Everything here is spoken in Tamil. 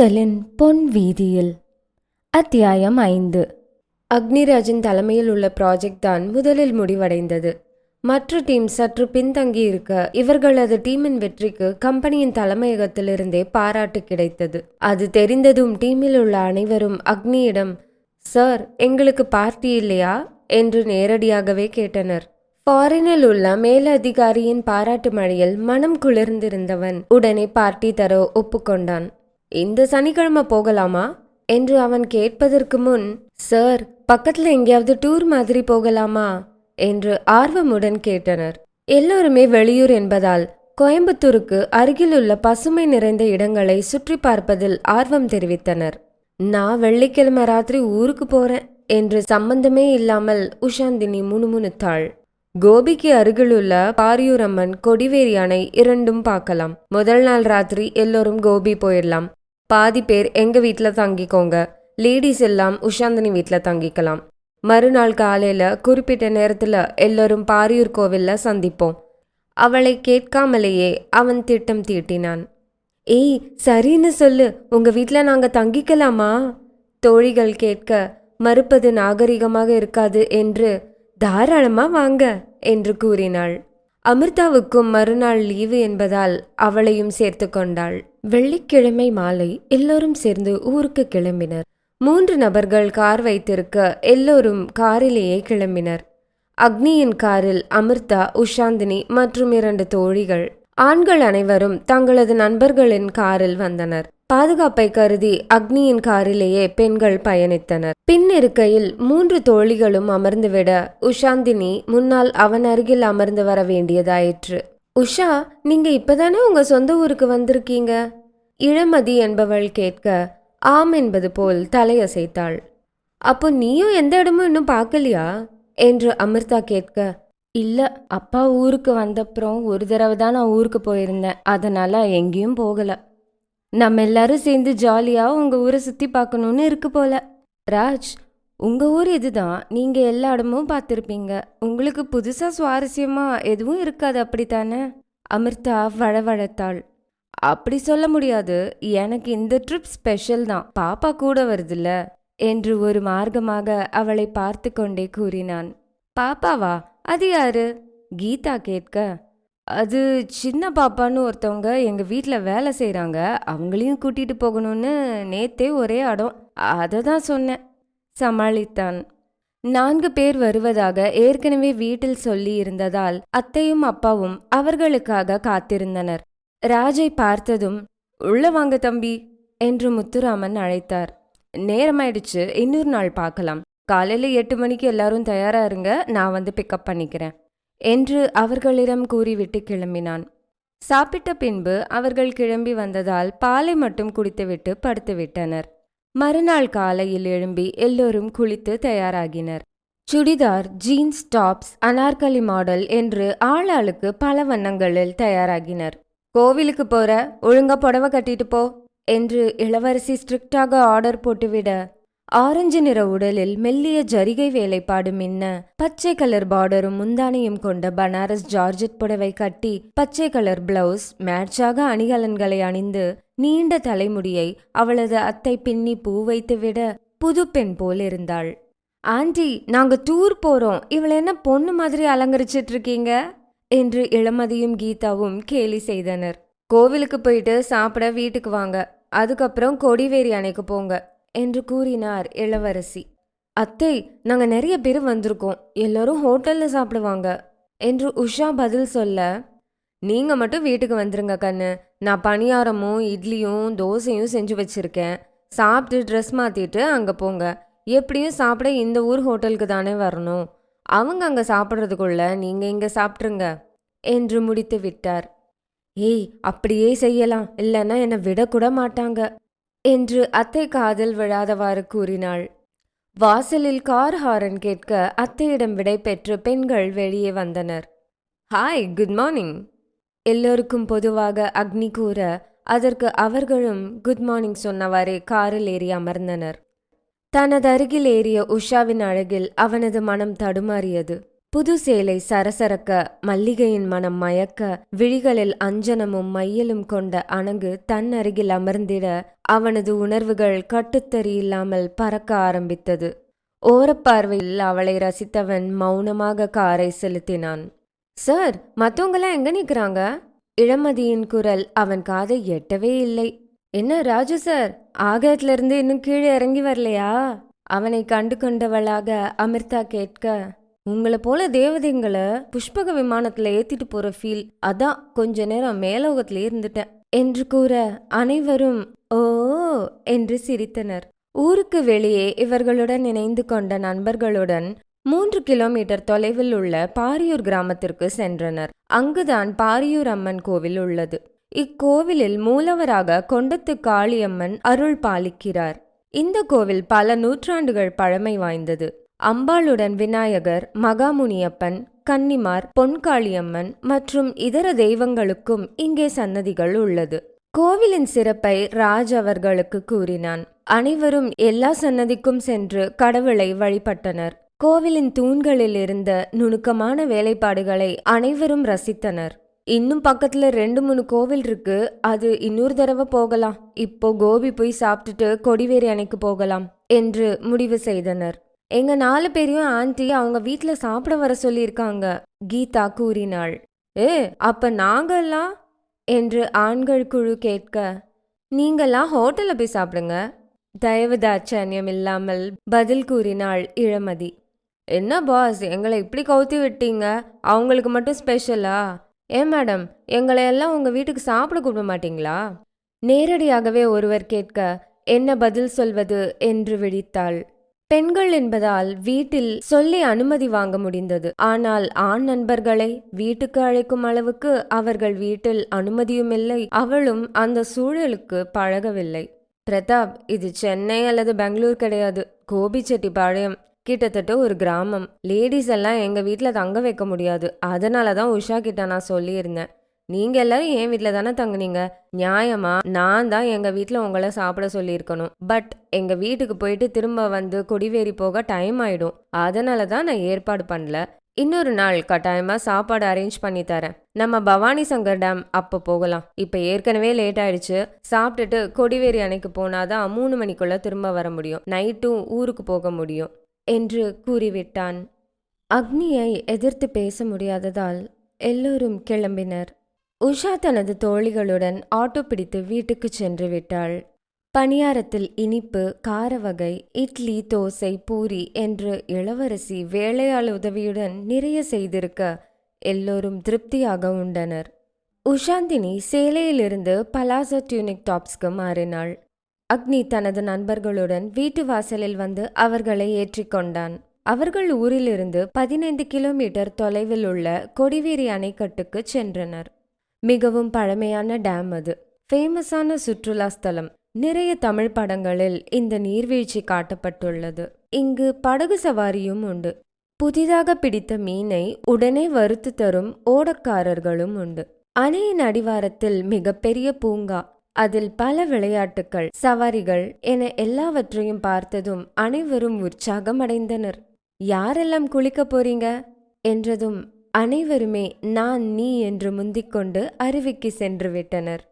காதலின் பொன் வீதியில். அத்தியாயம் ஐந்து. அக்னிராஜின் தலைமையில் உள்ள ப்ராஜெக்ட் தான் முதலில் முடிவடைந்தது. மற்ற டீம் சற்று பின்தங்கி இருக்க இவர்களது டீமின் வெற்றிக்கு கம்பெனியின் தலைமையகத்திலிருந்தே பாராட்டு கிடைத்தது. அது தெரிந்ததும் டீமில் உள்ள அனைவரும் அக்னியிடம் சார் எங்களுக்கு பார்ட்டி இல்லையா? என்று நேரடியாகவே கேட்டனர். ஃபாரினில் உள்ள மேலதிகாரியின் பாராட்டு மழையில் மனம் குளிர்ந்திருந்தவன் உடனே பார்ட்டி தர ஒப்புக்கொண்டான். இந்த சனிக்கிழமை போகலாமா? என்று அவன் கேட்பதற்கு முன் சார் பக்கத்துல எங்கேயாவது டூர் மாதிரி போகலாமா? என்று ஆர்வமுடன் கேட்டனர். எல்லோருமே வெளியூர் என்பதால் கோயம்புத்தூருக்கு அருகிலுள்ள பசுமை நிறைந்த இடங்களை சுற்றி பார்ப்பதில் ஆர்வம் தெரிவித்தனர். நான் வெள்ளிக்கிழமை ராத்திரி ஊருக்கு போறேன் என்று சம்பந்தமே இல்லாமல் உஷாந்தினி முணுமுணுத்தாள். கோபிக்கு அருகிலுள்ள பாரியூரம்மன் கொடிவேரி அணை இரண்டும் பார்க்கலாம். முதல் நாள் ராத்திரி எல்லோரும் கோபி போயிடலாம். பாதி பேர் எங்கள் வீட்டில் தங்கிக்கோங்க. லேடிஸ் எல்லாம் உஷாந்தினி வீட்டில் தங்கிக்கலாம். மறுநாள் காலையில் குறிப்பிட்ட நேரத்தில் எல்லோரும் பாரியூர் கோவிலில் சந்திப்போம். அவளை கேட்காமலேயே அவன் திட்டம் தீட்டினான். ஏய் சரின்னு சொல்லு. உங்கள் வீட்டில் நாங்கள் தங்கிக்கலாமா? தோழிகள் கேட்க மறுப்பது நாகரிகமாக இருக்காது என்று தாராளமாக வாங்க என்று கூறினாள். அமிர்தாவுக்கும் மறுநாள் லீவு என்பதால் அவளையும் சேர்த்து கொண்டாள். வெள்ளிக்கிழமை மாலை எல்லோரும் சேர்ந்து ஊருக்கு கிளம்பினர். மூன்று நபர்கள் கார் வைத்திருக்க எல்லோரும் காரிலேயே கிளம்பினர். அக்னியின் காரில் அமிர்தா உஷாந்தினி மற்றும் இரண்டு தோழிகள். ஆண்கள் அனைவரும் தங்களது நண்பர்களின் காரில் வந்தனர். பாதுகாப்பை கருதி அக்னியின் காரிலேயே பெண்கள் பயணித்தனர். பின் இருக்கையில் மூன்று தோழிகளும் அமர்ந்துவிட உஷாந்தினி முன்னால் அவன் அருகில் அமர்ந்து வர வேண்டியதாயிற்று. உஷா நீங்க இப்பதானே உங்க சொந்த ஊருக்கு வந்திருக்கீங்க? இளமதி என்பவள் கேட்க ஆம் என்பது போல் தலையசைத்தாள். அப்போ நீயும் எந்த இடமும் இன்னும் பார்க்கலையா? என்று அமிர்தா கேட்க இல்ல அப்பா ஊருக்கு வந்தப்புறம் ஒரு தடவை தான் நான் ஊருக்கு போயிருந்தேன். அதனால எங்கேயும் போகல. நம்ம எல்லாரும் சேர்ந்து ஜாலியா உங்க ஊரை சுத்தி பார்க்கணுன்னு இருக்கு போல. ராஜ் உங்க ஊர் இதுதான் நீங்க எல்லா இடமும் பார்த்துருப்பீங்க. உங்களுக்கு புதுசா சுவாரஸ்யமா எதுவும் இருக்காது அப்படித்தானே? அமிர்தா வழவழத்தாள். அப்படி சொல்ல முடியாது. எனக்கு இந்த ட்ரிப் ஸ்பெஷல் தான். பாப்பா கூட வருதுல்ல? என்று ஒரு மார்க்கமாக அவளை பார்த்து கொண்டே கூறினான். பாப்பாவா? அது யாரு? கீதா கேட்க. அது சின்ன பாப்பான்னு ஒருத்தவங்க எங்கள் வீட்டில் வேலை செய்கிறாங்க அவங்களையும் கூட்டிட்டு போகணும்னு நேத்தே ஒரே அடம். அதை தான் சொன்னேன். சமாளித்தான். நான்கு பேர் வருவதாக ஏற்கனவே வீட்டில் சொல்லி இருந்ததால் அத்தையும் அப்பாவும் அவர்களுக்காக காத்திருந்தனர். ராஜை பார்த்ததும் உள்ள வாங்க தம்பி என்று முத்துராமன் அழைத்தார். நேரமாயிடுச்சு இன்னொரு நாள் பார்க்கலாம். காலையில எட்டு மணிக்கு எல்லாரும் தயாரா இருங்க நான் வந்து பிக்கப் பண்ணிக்கிறேன். என்று அவர்களிடம் கூறிவிட்டு கிளம்பினான். சாப்பிட்ட பின்பு அவர்கள் கிளம்பி வந்ததால் பாலை மட்டும் குடித்துவிட்டு படுத்துவிட்டனர். மறுநாள் காலையில் எழும்பி எல்லோரும் குளித்து தயாராகினர். Churidar jeans tops Anarkali model என்று ஆளாளுக்கு பல வண்ணங்களில் தயாராகினர். கோவிலுக்கு போற ஒழுங்கா புடவை கட்டிட்டு போ என்று இளவரசி ஸ்ட்ரிக்டாக ஆர்டர் போட்டுவிட ஆரஞ்சு நிற உடலில் மெல்லிய ஜரிகை வேலைப்பாடு மின்ன பச்சை கலர் பார்டரும் முந்தானையும் கொண்ட பனாரஸ் ஜார்ஜெட் புடவை கட்டி பச்சை கலர் பிளவுஸ் மேட்சாக அணிகலன்களை அணிந்து நீண்ட தலைமுடியை அவளது அத்தை பின்னி பூ வைத்துவிட புது பெண் போல் இருந்தாள். ஆண்டி நாங்க டூர் போறோம். இவளை என்ன பொண்ணு மாதிரி அலங்கரிச்சிட்டு இருக்கீங்க? என்று இளமதியும் கீதாவும் கேலி செய்தனர். கோவிலுக்கு போயிட்டு சாப்பிட வீட்டுக்கு வாங்க. அதுக்கப்புறம் கொடிவேரி அணைக்கு போங்க. என்று கூறினார் இளவரசி. அத்தை நாங்க நிறைய பேர் வந்திருக்கோம். எல்லாரும் ஹோட்டல்ல சாப்பிடுவாங்க என்று உஷா பதில் சொல்ல நீங்க மட்டும் வீட்டுக்கு வந்துருங்க கண்ணு. நான் பணியாரமும் இட்லியும் தோசையும் செஞ்சு வச்சிருக்கேன். சாப்பிட்டு ட்ரெஸ் மாத்திட்டு அங்க போங்க. எப்படியும் சாப்பிட இந்த ஊர் ஹோட்டலுக்கு தானே வரணும். அவங்க அங்க சாப்பிட்றதுக்குள்ள நீங்க இங்க சாப்பிட்ருங்க என்று முடித்து விட்டார். ஏய் அப்படியே செய்யலாம். இல்லைன்னா என்னை விடக்கூட மாட்டாங்க என்று அத்தை காதில் விழாதவாறு கூறினாள். வாசலில் கார் ஹாரன் கேட்க அத்தையிடம் விடை பெற்று பெண்கள் வெளியே வந்தனர். ஹாய் குட் மார்னிங் எல்லோருக்கும் பொதுவாக அக்னி கூற அதற்கு அவர்களும் குட் மார்னிங் சொன்னவாறே காரில் ஏறி அமர்ந்தனர். தனது அருகில் ஏறிய உஷாவின் அழகில் அவனது மனம் தடுமாறியது. புது சேலை சரசரக்க மல்லிகையின் மனம் மயக்க விழிகளில் அஞ்சனமும் மையலும் கொண்ட அணங்கு தன் அருகில் அமர்ந்திட அவனது உணர்வுகள் கட்டுத்தறியில்லாமல் பறக்க ஆரம்பித்தது. ஓரப்பார்வையில் அவளை ரசித்தவன் மௌனமாக காரை செலுத்தினான். சார் மத்தவங்கெல்லாம் எங்க நிக்கிறாங்க? இளமதியின் குரல் அவன் காதை எட்டவே இல்லை. என்ன ராஜு சார் ஆகாயத்திலிருந்து இன்னும் கீழே இறங்கி வரலையா? அவனை கண்டு கொண்டவளாக அமிர்தா கேட்க உங்களை போல தேவதைங்களை புஷ்பக விமானத்துல ஏத்திட்டு போற ஃபீல் அதான் கொஞ்ச நேரம் மேலோகத்துல இருந்துட்டேன். என்று கூற அனைவரும் ஓ என்று சிரித்தனர். ஊருக்கு வெளியே இவர்களுடன் இணைந்து கொண்ட நண்பர்களுடன் மூன்று கிலோமீட்டர் தொலைவில் உள்ள பாரியூர் கிராமத்திற்கு சென்றனர். அங்குதான் பாரியூர் அம்மன் கோவில் உள்ளது. இக்கோவிலில் மூலவராக கொண்டத்து காளியம்மன் அருள் பாலிக்கிறார். இந்த கோவில் பல நூற்றாண்டுகள் பழமை வாய்ந்தது. அம்பாளுடன் விநாயகர் மகாமுனியப்பன் கன்னிமார் பொன்காளியம்மன் மற்றும் இதர தெய்வங்களுக்கும் இங்கே சன்னதிகள் உள்ளது. கோவிலின் சிறப்பை ராஜ் அவர்களுக்கு கூறினான். அனைவரும் எல்லா சன்னதிக்கும் சென்று கடவுளை வழிபட்டனர். கோவிலின் தூண்களில் இருந்த நுணுக்கமான வேலைப்பாடுகளை அனைவரும் ரசித்தனர். இன்னும் பக்கத்துல ரெண்டு மூணு கோவில் இருக்கு. அது இன்னொரு தடவை போகலாம். இப்போ கோபி போய் சாப்பிட்டுட்டு கொடிவேரி அணைக்கு போகலாம் என்று முடிவு செய்தனர். எங்க நாலு பேரையும் ஆன்ட்டி அவங்க வீட்டில் சாப்பிட வர சொல்லியிருக்காங்க. கீதா கூறினாள். ஏ அப்ப நாங்கெல்லாம்? என்று ஆண்கள் குழு கேட்க. நீங்கள்லாம் ஹோட்டல்ல போய் சாப்பிடுங்க. தயவு தாட்சண்யம் இல்லாமல் பதில் கூறினாள் இளமதி. என்ன பாஸ் எங்களை இப்படி கவுத்தி விட்டீங்க? அவங்களுக்கு மட்டும் ஸ்பெஷலா ஏன் மேடம் எங்களை எல்லாம் உங்க வீட்டுக்கு சாப்பிட கூப்பிட மாட்டீங்களா? நேரடியாகவே ஒருவர் கேட்க என்ன பதில் சொல்வது? என்று விழித்தாள். பெண்கள் என்பதால் வீட்டில் சொல்லி அனுமதி வாங்க முடிந்தது. ஆனால் ஆண் நண்பர்களை வீட்டுக்கு அழைக்கும் அளவுக்கு அவர்கள் வீட்டில் அனுமதியும் இல்லை அவளும் அந்த சூழலுக்கு பழகவில்லை. பிரதாப் இது சென்னை அல்லது பெங்களூர் கிடையாது. கோபிச்செட்டிப்பாளையம் கிட்டத்தட்ட ஒரு கிராமம். லேடிஸ் எல்லாம் எங்க வீட்டில் தங்க வைக்க முடியாது. அதனால தான் உஷா கிட்ட நான் சொல்லியிருந்தேன். நீங்க எல்லாரும் என் வீட்டில் தானே தங்குனீங்க. நியாயமா? நான் தான் எங்க வீட்டில் உங்களை சாப்பிட சொல்லியிருக்கணும். பட் எங்க வீட்டுக்கு போயிட்டு திரும்ப வந்து கொடிவேரி போக டைம் ஆயிடும். அதனால தான் நான் ஏற்பாடு பண்ணல. இன்னொரு நாள் கட்டாயமா சாப்பாடு அரேஞ்ச் பண்ணி தரேன். நம்ம பவானி சங்கர் டேம் அப்போ போகலாம். இப்போ ஏற்கனவே லேட் ஆயிடுச்சு. சாப்பிட்டுட்டு கொடிவேரி அணைக்கு போனாதான் மூணு மணிக்குள்ள திரும்ப வர முடியும். நைட்டும் ஊருக்கு போக முடியும். என்று கூறிவிட்டான். அக்னியை எதிர்த்து பேச முடியாததால் எல்லோரும் கிளம்பினர். உஷா தனது தோழிகளுடன் ஆட்டோ பிடித்து வீட்டுக்கு சென்று விட்டாள். பணியாரத்தில் இனிப்பு கார வகை இட்லி தோசை பூரி என்று இளவரசி வேலையாள் உதவியுடன் நிறைய செய்திருக்க எல்லோரும் திருப்தியாக உண்டனர். உஷாந்தினி சேலையிலிருந்து பலாசோ டியூனிக் டாப்ஸ்க்கு மாறினாள். அக்னி தனது நண்பர்களுடன் வீட்டு வாசலில் வந்து அவர்களை ஏற்றிக்கொண்டான் அவர்கள் ஊரிலிருந்து பதினைந்து கிலோமீட்டர் தொலைவில் உள்ள கொடிவேரி அணைக்கட்டுக்கு சென்றனர். மிகவும் பழமையான டேம் அது. ஃபேமஸான சுற்றுலா ஸ்தலம். நிறைய தமிழ் படங்களில் இந்த நீர்வீழ்ச்சி காட்டப்பட்டுள்ளது. இங்கு படகு சவாரியும் உண்டு. புதிதாக பிடித்த மீனை உடனே வறுத்து தரும் ஓடக்காரர்களும் உண்டு. அணையின் அடிவாரத்தில் மிகப்பெரிய பூங்கா. அதில் பல விளையாட்டுகள் சவாரிகள் என எல்லாவற்றையும் பார்த்ததும் அனைவரும் உற்சாகம் அடைந்தனர் யாரெல்லாம் குளிக்க போறீங்க? என்றதும் அனைவருமே நான் நீ என்று முந்திக்கொண்டு அருவிக்கு சென்று விட்டனர்.